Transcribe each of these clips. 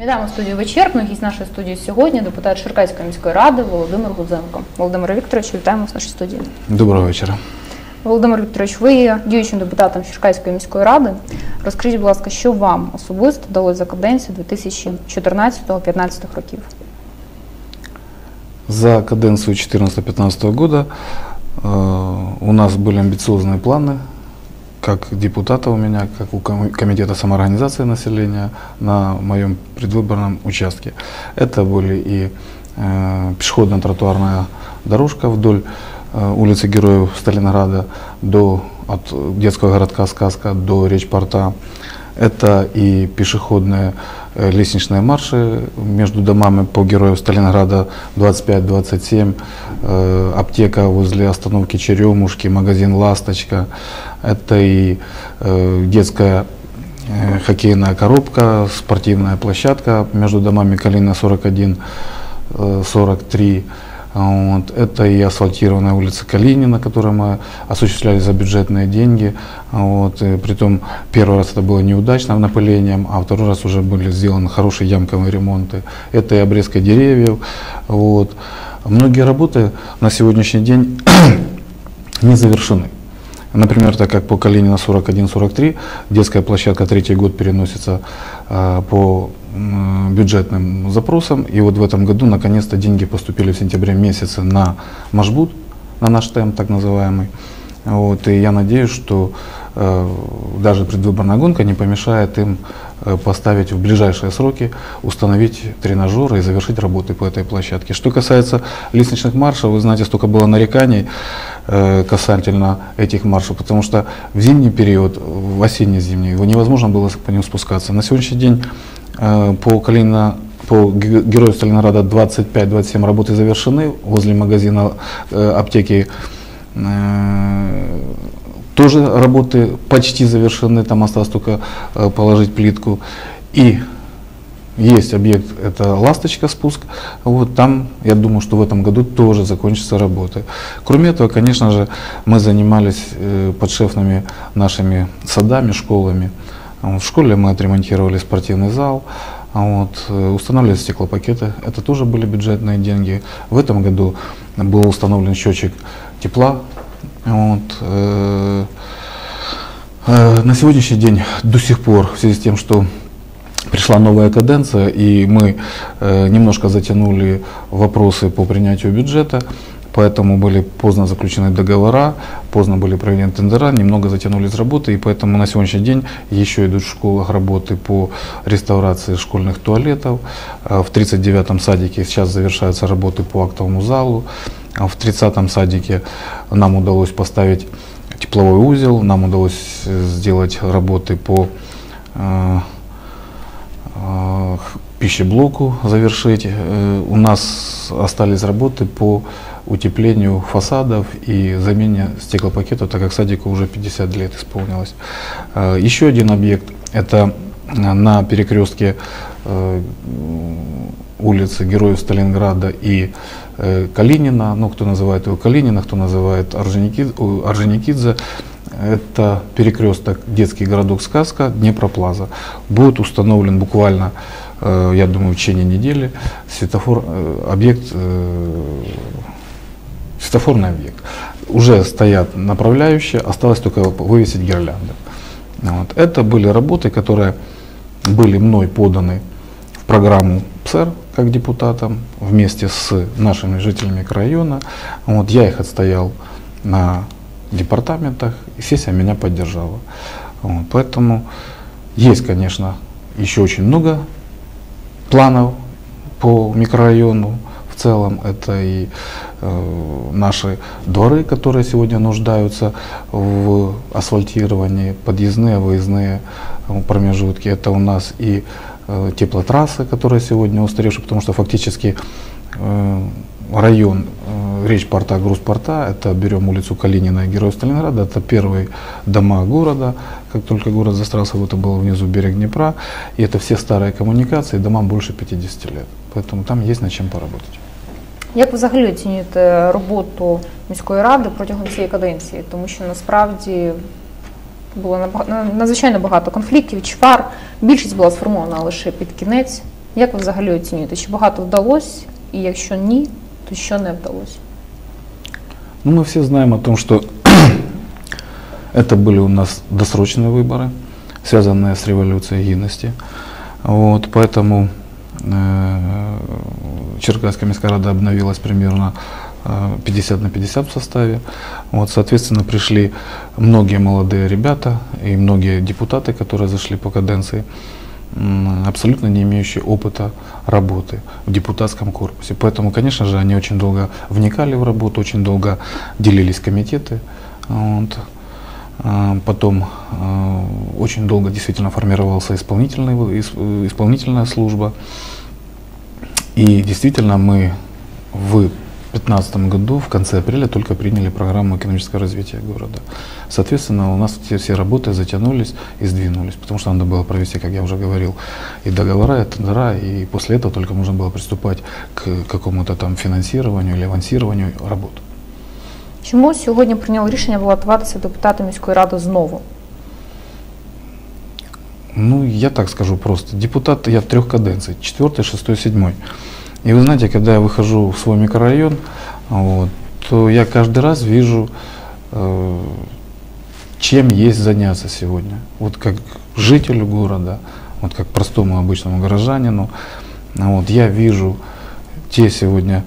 Вітаємо студію вичерпно. Гість нашої студії сьогодні депутат Черкаської міської ради Володимир Гудзенко. Володимир Вікторович, вітаємо в нашій студії. Доброго вечора. Володимир Вікторович, ви є діючим депутатом Черкаської міської ради. Розкажіть, будь ласка, що вам особисто вдалося за каденцію 2014-2015 років? За каденцию 2014-2015 года э, у нас были амбициозные планы, как депутата у меня, как у коми- Комитета самоорганизации населения на моем предвыборном участке. Это были и э, пешеходно-тротуарная дорожка вдоль э, улицы Героев Сталинграда до, от детского городка Сказка до речпорта. Это и пешеходные лестничные марши между домами по героев Сталинграда 25-27, э, аптека возле остановки Черемушки, магазин «Ласточка». Это и э, детская э, хоккейная коробка, спортивная площадка между домами Калина 41, э, 43. Вот. Это и асфальтированная улица Калинина, которую мы осуществляли за бюджетные деньги. Вот. И притом первый раз это было неудачным напылением, а второй раз уже были сделаны хорошие ямковые ремонты. Это и обрезка деревьев. Вот. Многие работы на сегодняшний день не завершены. Например, так как по Калинина 41-43, детская площадка третий год переносится э, по бюджетным запросам. И вот в этом году наконец-то деньги поступили в сентябре месяце на Машбут, на наш темп так называемый. Вот, и я надеюсь, что э, даже предвыборная гонка не помешает им э, поставить в ближайшие сроки, установить тренажеры и завершить работы по этой площадке. Что касается лестничных маршев, вы знаете, столько было нареканий э, касательно этих маршев, потому что в зимний период, в осенне-зимний, его невозможно было по ним спускаться. На сегодняшний день по Калинина по Ге- Герою Сталинграда 25-27 работы завершены возле магазина э, аптеки Э, тоже работы почти завершены, там осталось только э, положить плитку. И есть объект, это «Ласточка» спуск, вот там, я думаю, что в этом году тоже закончатся работы. Кроме этого, конечно же, мы занимались э, подшефными нашими садами, школами. В школе мы отремонтировали спортивный зал, а вот, э, устанавливали стеклопакеты, это тоже были бюджетные деньги. В этом году был установлен счетчик тепла. Вот, э, э, на сегодняшний день до сих пор, в связи с тем, что пришла новая каденция, и мы э, немножко затянули вопросы по принятию бюджета, поэтому были поздно заключены договора, поздно были проведены тендера, немного затянулись работы, и поэтому на сегодняшний день еще идут в школах работы по реставрации школьных туалетов. Э, В 39-м садике сейчас завершаются работы по актовому залу. А В 30-м садике нам удалось поставить тепловой узел, нам удалось э, сделать работы по э, э, пищеблоку завершить. Э, У нас остались работы по утеплению фасадов и замене стеклопакетов, так как садику уже 50 лет исполнилось. Э, Еще один объект – это э, на перекрестке э, улицы Героев Сталинграда и Калинина, ну кто называет его Калинина, кто называет Орджоникидзе, это перекресток детский городок Сказка, Днепроплаза. Будет установлен буквально, я думаю, в течение недели светофор, объект, светофорный объект. Уже стоят направляющие, осталось только вывесить гирлянды. Вот. Это были работы, которые были мной поданы в программу ПСР как депутатом вместе с нашими жителями района. Вот, я их отстоял на департаментах, и сессия меня поддержала. Вот, поэтому есть, конечно, еще очень много планов по микрорайону. Целом это и э, наши дворы, которые сегодня нуждаются в асфальтировании, подъездные, выездные э, промежутки. Это у нас и э, теплотрассы, которые сегодня устаревшие, потому что фактически район речь порта, груз порта, это берем улицу Калинина и Героев Сталинграда, это первые дома города, как только город застрялся, вот это был внизу берег Днепра, и это все старые коммуникации, домам больше 50 лет, поэтому там есть над чем поработать. Як ви взагалі оцінюєте роботу міської ради протягом цієї каденції? Тому що насправді було набага- на- надзвичайно багато конфліктів, чвар. Більшість була сформована лише під кінець. Як ви взагалі оцінюєте? Чи багато вдалося? І якщо ні, то що не вдалося? Ну, мы все знаем о том, что это были у нас досрочные выборы, связанные с революцией гидности. Вот, поэтому э, Черкасская міська рада обновилась примерно э, 50 на 50 в составе. Вот, соответственно, пришли многие молодые ребята и многие депутаты, которые зашли по каденции, абсолютно не имеющие опыта работы в депутатском корпусе. Поэтому, конечно же, они очень долго вникали в работу, очень долго делились комитеты. Вот. А, Потом а, очень долго действительно формировался исполнительный, вы- ис- э, исполнительная служба. И действительно мы в 2015 году, в конце апреля, только приняли программу экономического развития города. Соответственно, у нас все, все работы затянулись и сдвинулись, потому что надо было провести, как я уже говорил, и договора, и тендера, и после этого только можно было приступать к какому-то там финансированию или авансированию работ. Чому сьогодні прийняли рішення балотуватися депутатом міської ради знову? Ну, я так скажу просто. Депутат я трех каденций, четвертый, шестой, седьмой. И вы знаете, когда я выхожу в свой микрорайон, вот, то я каждый раз вижу, э, чем есть заняться сегодня. Вот как жителю города, вот как простому обычному горожанину, вот, я вижу те сегодня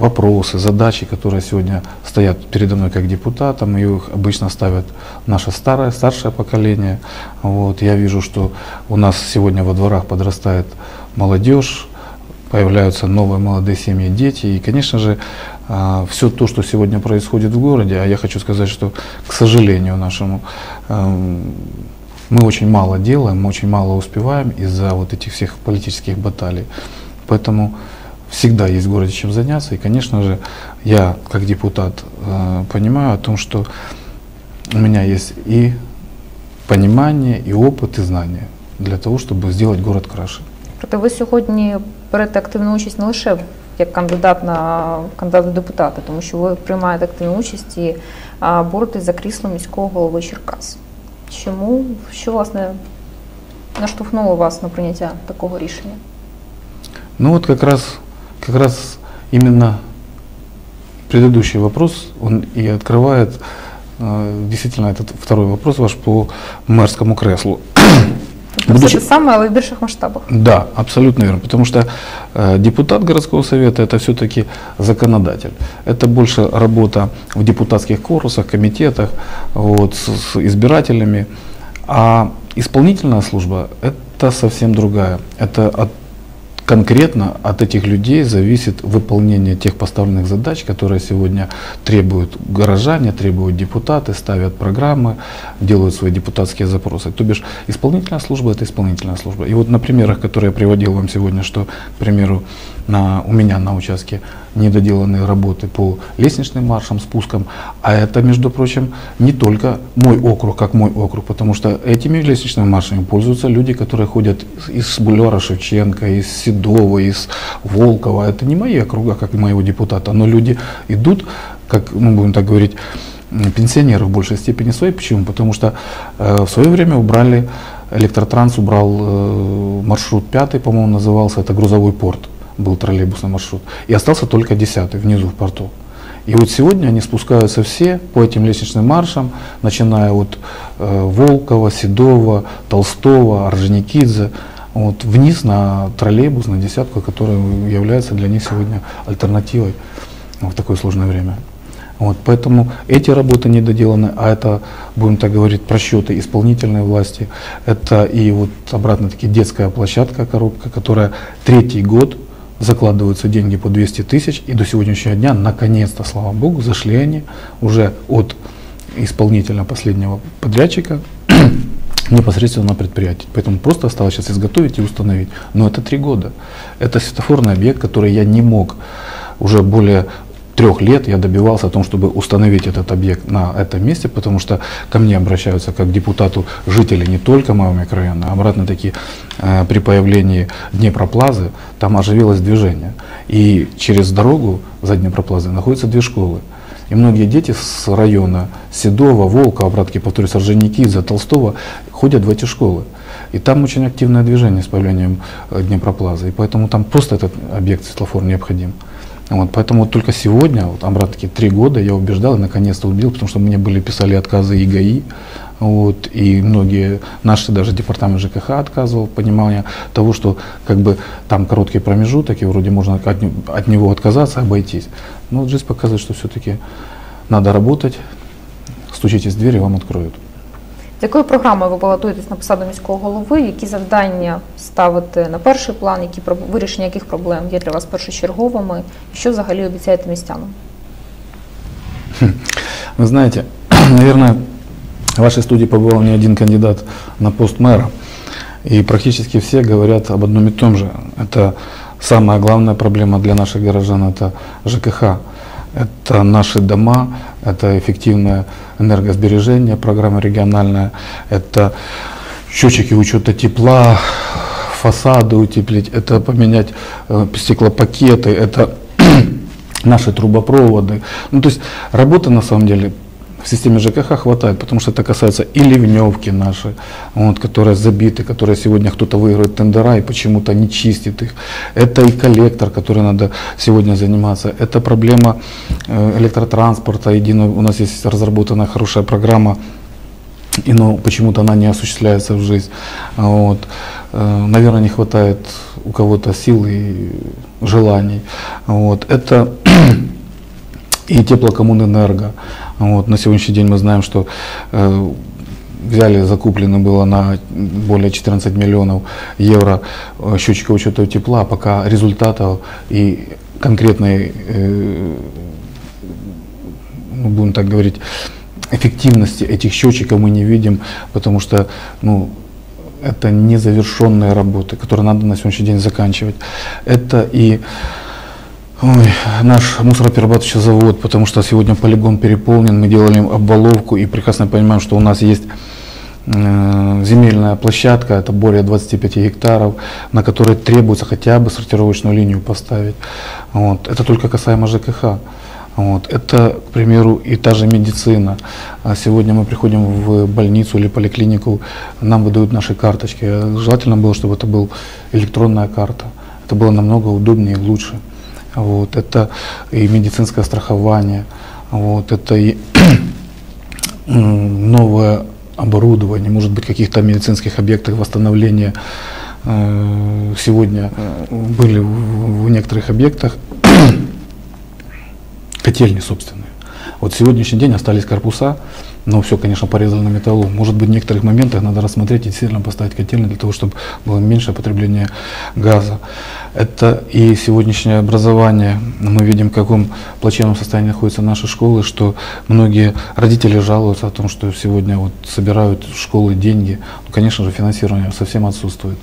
вопросы, задачи, которые сегодня стоят передо мной как депутатом, и их обычно ставят наше старое, старшее поколение. Вот, я вижу, что у нас сегодня во дворах подрастает молодежь, появляются новые молодые семьи, дети. И, конечно же, все то, что сегодня происходит в городе, а я хочу сказать, что, к сожалению нашему, эм, мы очень мало делаем, мы очень мало успеваем из-за вот этих всех политических баталий. Поэтому всегда есть в городе чем заняться. И, конечно же, я как депутат э, понимаю о том, что у меня есть и понимание, и опыт, и знания для того, чтобы сделать город краше. Проте ви сьогодні берете активну участь не лише як кандидат на кандидат в депутати, тому що ви приймаєте активну участь і а, боретесь за крісло міського голови Черкас. Чому що власне наштовхнуло вас на прийняття такого рішення? Ну вот как раз, как раз именно предыдущий вопрос, он и открывает э, действительно этот второй вопрос ваш по мэрскому креслу. Тобто Будучи- те саме, але в більших масштабах. Да, абсолютно верно. Потому что э, депутат городского совета это все-таки законодатель. Это больше работа в депутатских корпусах, комитетах, вот, с, с избирателями. А исполнительная служба это совсем другая. Это от- конкретно от этих людей зависит выполнение тех поставленных задач, которые сегодня требуют горожане, требуют депутаты, ставят программы, делают свои депутатские запросы. То бишь исполнительная служба это исполнительная служба. И вот на примерах, которые я приводил вам сегодня, что, к примеру, на, у меня на участке недоделанные работы по лестничным маршам, спускам, а это, между прочим, не только мой округ, как мой округ, потому что этими лестничными маршами пользуются люди, которые ходят из бульвара Шевченко, из Седова, из Волкова. Это не мои округа, как и моего депутата, но люди идут, как, ну, будем так говорить, пенсионеры в большей степени свои. Почему? Потому что э, в свое время убрали, электротранс убрал э, маршрут пятый, по-моему, назывался, это грузовой порт, был троллейбусный маршрут. И остался только десятый внизу в порту. И вот сегодня они спускаются все по этим лестничным маршам, начиная от э, Волкова, Седова, Толстого, Орджоникидзе, вот, вниз на троллейбус, на десятку, который является для них сегодня альтернативой в такое сложное время. Вот, поэтому эти работы не доделаны, а это, будем так говорить, просчеты исполнительной власти. Это и вот обратно-таки детская площадка, коробка, которая третий год закладываются деньги по 200 тысяч, и до сегодняшнего дня, наконец-то, слава богу, зашли они уже от исполнителя последнего подрядчика непосредственно на предприятие. Поэтому просто осталось сейчас изготовить и установить. Но это три года. Это светофорный объект, который я не мог уже более трех лет я добивался о том, чтобы установить этот объект на этом месте, потому что ко мне обращаются как депутату жители не только моего микрорайона, а обратно-таки э, при появлении Днепроплазы там оживилось движение. И через дорогу за Днепроплазой находятся две школы. И многие дети с района Седова, Волка, обратки, повторюсь, Орджоникидзе, Толстого ходят в эти школы. И там очень активное движение с появлением э, Днепроплаза, и поэтому там просто этот объект светлофор необходим. Вот, поэтому вот только сегодня, вот, обратно три года я убеждал и наконец-то убедил, потому что мне были писали отказы и вот, и многие, наши даже департамент ЖКХ отказывал понимание того, что как бы там короткий промежуток, и вроде можно от, от него отказаться, обойтись. Но вот жизнь показывает, что все-таки надо работать, стучитесь в дверь, и вам откроют. З якою програмою ви балотуєтесь на посаду міського голови? Які завдання ставите на перший план, які вирішення яких проблем є для вас першочерговими? І що взагалі обіцяєте містянам? Вы знаете, наверное, в вашей студии побывал не один кандидат на пост мэра. И практически все говорят об одном и том же. Это самая главная проблема для наших горожан, это ЖКХ. Это наши дома, это эффективное энергосбережение, программа региональная, это счетчики учета тепла, фасады утеплить, это поменять э, стеклопакеты, это наши трубопроводы. Ну, то есть работа на самом деле в системе ЖКХ хватает, потому что это касается и ливневки наши, вот, которые забиты, которые сегодня кто-то выигрывает тендера и почему-то не чистит их. Это и коллектор, который надо сегодня заниматься. Это проблема э, электротранспорта. Едино, у нас есть разработана хорошая программа и но почему-то она не осуществляется в жизнь. Вот. Э, наверное, не хватает у кого-то сил и желаний. Вот. Это и теплокоммунэнерго. Вот, на сегодняшний день мы знаем, что э, взяли, закуплено было на более 14 миллионов евро э, счетчиков учета тепла, пока результатов и конкретной, э, ну, будем так говорить, эффективности этих счетчиков мы не видим, потому что ну, это незавершенные работы, которые надо на сегодняшний день заканчивать. Это и Ой, наш мусороперерабатывающий завод, потому что сегодня полигон переполнен, мы делали обваловку и прекрасно понимаем, что у нас есть э, земельная площадка, это более 25 гектаров, на которой требуется хотя бы сортировочную линию поставить. Вот. Это только касаемо ЖКХ. Вот. Это, к примеру, и та же медицина. А сегодня мы приходим в больницу или поликлинику, нам выдают наши карточки. Желательно было, чтобы это была электронная карта. Это было намного удобнее и лучше. Вот, это и медицинское страхование, вот, это и новое оборудование, может быть, каких-то медицинских объектах восстановления. Э, сегодня были в некоторых объектах котельни собственные. Вот сегодняшний день остались корпуса, но все, конечно, порезали на металлу. Может быть, в некоторых моментах надо рассмотреть и сильно поставить котельные для того, чтобы было меньшее потребление газа. Это и сегодняшнее образование. Мы видим, в каком плачевном состоянии находятся наши школы, что многие родители жалуются о том, что сегодня вот собирают школы деньги. Ну, конечно же, финансирование совсем отсутствует.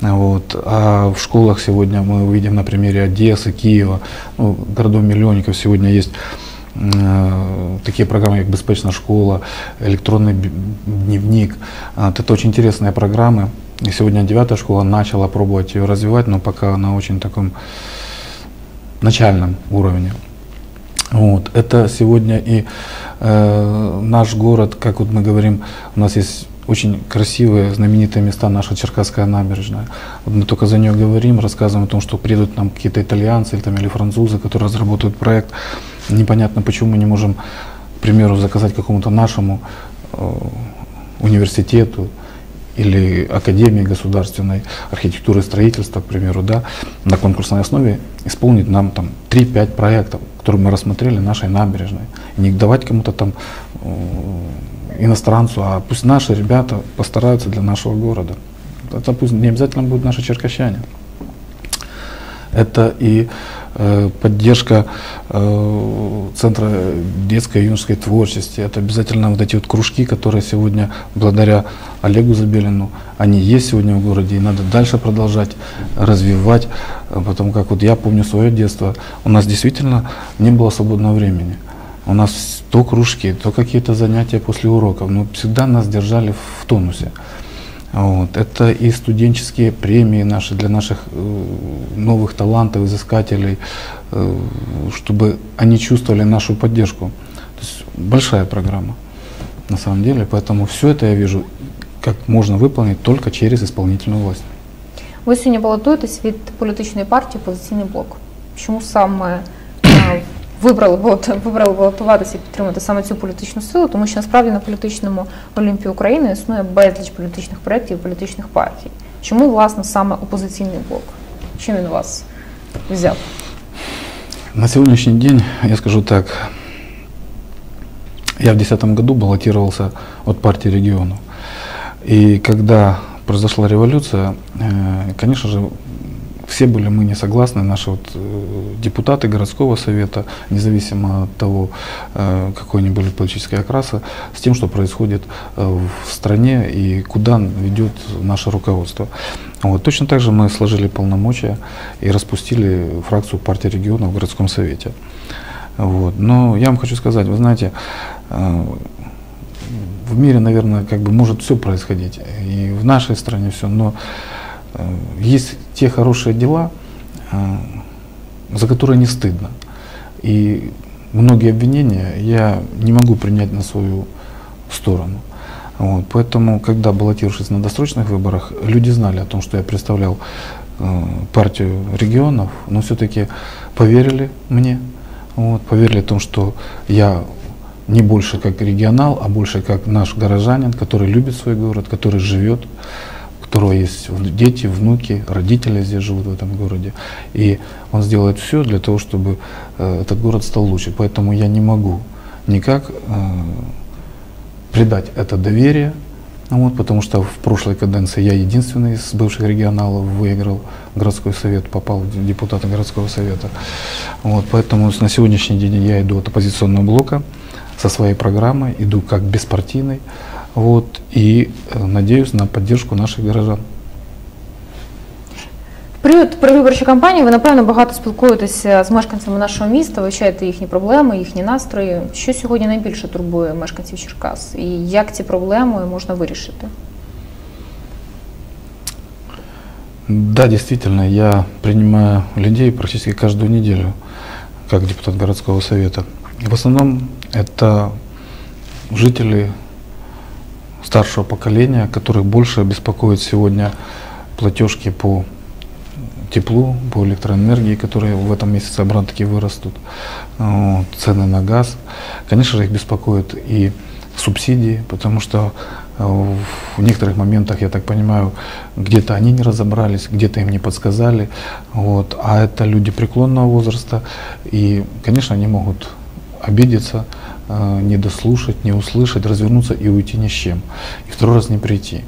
Вот. А в школах сегодня мы видим на примере Одессы, Киева, ну, городов-миллионников сегодня есть такие программы, как «Беспечная школа», «Электронный дневник». Это очень интересные программы. И сегодня девятая школа начала пробовать ее развивать, но пока на очень таком начальном уровне. Вот. Это сегодня и э, наш город, как вот мы говорим, у нас есть очень красивые, знаменитые места, наша Черкасская набережная. Вот мы только за нее говорим, рассказываем о том, что приедут нам какие-то итальянцы или, там, или французы, которые разработают проект. Непонятно, почему мы не можем, к примеру, заказать какому-то нашему э, университету или Академии государственной архитектуры и строительства, к примеру, да, на конкурсной основе исполнить нам там 3-5 проектов, которые мы рассмотрели нашей набережной. И не давать кому-то там э, иностранцу, а пусть наши ребята постараются для нашего города. Это пусть не обязательно будут наши черкащане. Это и Э, поддержка э, Центра детской и юношеской творчести. Это обязательно вот эти вот кружки, которые сегодня, благодаря Олегу Забелину, они есть сегодня в городе, и надо дальше продолжать развивать, э, потому как вот я помню свое детство, у нас действительно не было свободного времени. У нас то кружки, то какие-то занятия после уроков, но всегда нас держали в тонусе. Вот. Это и студенческие премии наши для наших э, новых талантов, изыскателей, э, чтобы они чувствовали нашу поддержку. То есть большая программа на самом деле, поэтому все это я вижу как можно выполнить только через исполнительную власть. Ви сьогодні балотуєтесь від політичної партії Опозиційний блок. Чому саме е, вибрали, балот- вибрали балотуватися і підтримати саме цю політичну силу? Тому що насправді на політичному Олімпі України існує безліч політичних проєктів і політичних партій. Чому, власне, саме опозиційний блок? Чим він вас взяв? На сегодняшний день, я скажу так, я в 2010 году баллотировался от партии регионов. И когда произошла революция, э, конечно же, все были мы не согласны, наши вот э, депутаты городского совета, независимо от того, э, какой они были политической окраса, с тем, что происходит э, в стране и куда ведет наше руководство. Вот. Точно так же мы сложили полномочия и распустили фракцию партии регионов в городском совете. Вот. Но я вам хочу сказать, вы знаете, в мире, наверное, как бы может все происходить, и в нашей стране все, но есть те хорошие дела, э, за которые не стыдно. И многие обвинения я не могу принять на свою сторону. Вот, поэтому, когда баллотировавшись на досрочных выборах, люди знали о том, что я представлял э, партию регионов, но все-таки поверили мне, вот, поверили о том, что я не больше как регионал, а больше как наш горожанин, который любит свой город, который живет, которого есть дети, внуки, родители здесь живут в этом городе. И он сделает все для того, чтобы э, этот город стал лучше. Поэтому я не могу никак э, придать это доверие, вот, потому что в прошлой каденции я единственный из бывших регионалов выиграл городской совет, попал в депутаты городского совета. Вот, поэтому на сегодняшний день я иду от оппозиционного блока со своей программой, иду как беспартийный, вот, и э, надеюсь на поддержку наших горожан. В період перевиборчої кампанії ви, напевно, багато спілкуєтеся з мешканцями нашого міста, вивчаєте їхні проблеми, їхні настрої. Що сьогодні найбільше турбує мешканців Черкас? І як ці проблеми можна вирішити? Да, действительно, я принимаю людей практически каждую неделю, как депутат городского совета. И в основном это жители старшего поколения, которых больше беспокоит сегодня платежки по теплу, по электроэнергии, которые в этом месяце обратно-таки вырастут, вот, цены на газ. Конечно же, их беспокоит и субсидии, потому что э, в некоторых моментах, я так понимаю, где-то они не разобрались, где-то им не подсказали, вот, а это люди преклонного возраста, и, конечно, они могут обидеться, э, не дослушать, не услышать, развернуться и уйти ни с чем, и второй раз не прийти.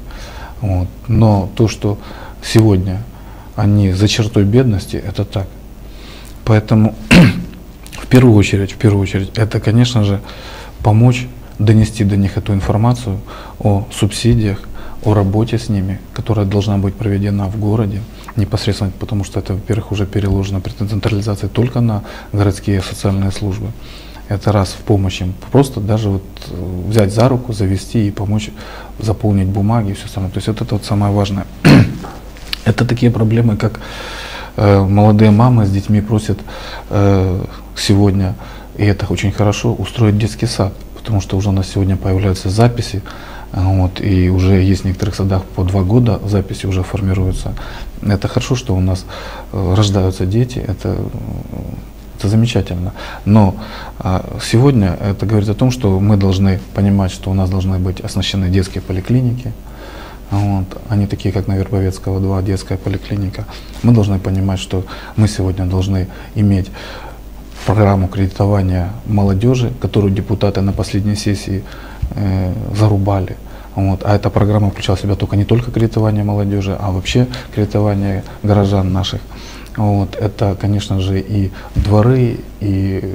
Вот. Но то, что сегодня они за чертой бедности, это так. Поэтому в первую очередь, в первую очередь, это, конечно же, помочь донести до них эту информацию о субсидиях, о работе с ними, которая должна быть проведена в городе непосредственно, потому что это, во-первых, уже переложено при централизации только на городские социальные службы. Это раз в помощь им. Просто даже вот э, взять за руку, завести и помочь заполнить бумаги и все самое. То есть вот это вот самое важное. Это такие проблемы, как э, молодые мамы с детьми просят э, сегодня, и это очень хорошо, устроить детский сад, потому что уже у нас сегодня появляются записи, вот, и уже есть в некоторых садах по два года записи уже формируются. Это хорошо, что у нас э, рождаются дети, это, э, это замечательно. Но а, сегодня это говорит о том, что мы должны понимать, что у нас должны быть оснащены детские поликлиники, вот. Они такие, как на Вербовецкого 2, детская поликлиника. Мы должны понимать, что мы сегодня должны иметь программу кредитования молодежи, которую депутаты на последней сессии э, зарубали. Вот. А эта программа включала в себя только не только кредитование молодежи, а вообще кредитование горожан наших. Вот. Это, конечно же, и дворы, и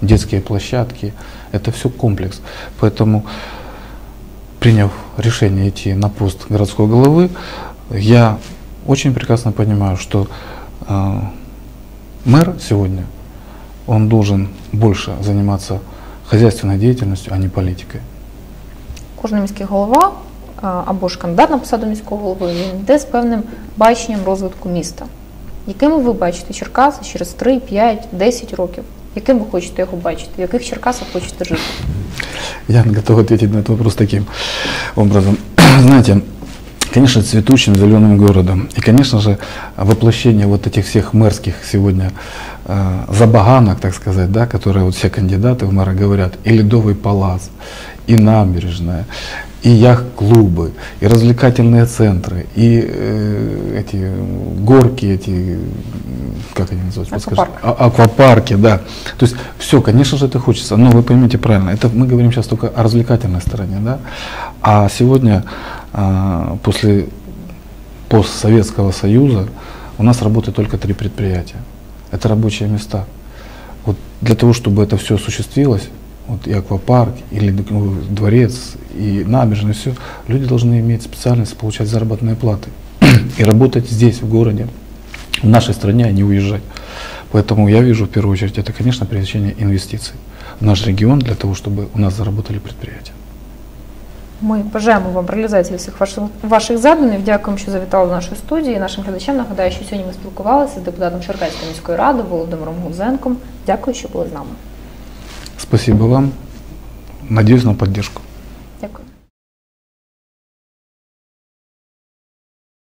детские площадки. Это все комплекс. Поэтому приняв решение идти на пост городской головы, я очень прекрасно понимаю, что э, мэр сегодня, он должен больше заниматься хозяйственной деятельностью, а не политикой. Кожен міський голова а, або ж кандидат на посаду міського голови він йде з певним баченням розвитку міста. Якими ви бачите Черкаси через 3, 5, 10 років? Яким ви хочете його бачити? В яких Черкасах хочете жити? Я готов ответить на этот вопрос таким образом. знаете, конечно, цветущим зеленым городом. И, конечно же, воплощение вот этих всех мэрских сегодня э, забаганок, так сказать, да, которые вот все кандидаты в мэра говорят, и Ледовый палац, и набережная, и яхт-клубы, и развлекательные центры, и э, эти горки, эти, как они называются, подскажите? Аквапарк. А- аквапарки, да. То есть все, конечно же, это хочется, но вы поймите правильно, это мы говорим сейчас только о развлекательной стороне, да. А сегодня, а, после постсоветского союза, у нас работает только три предприятия. Это рабочие места. Вот для того, чтобы это все осуществилось, вот и аквапарк, или ну, дворец, и набережная, все, люди должны иметь специальность, получать заработные платы и работать здесь, в городе, в нашей стране, а не уезжать. Поэтому я вижу в первую очередь, это, конечно, привлечение инвестиций в наш регион для того, чтобы у нас заработали предприятия. Ми бажаємо вам реалізації всіх ваших, ваших задумів. Дякуємо, що завітали до нашої студії. І Нашим глядачам нагадаю, що сьогодні ми спілкувалися з депутатом Черкаської міської ради Володимиром Гузенком. Дякую, що були з нами. Спасибо вам. Надеюсь на поддержку.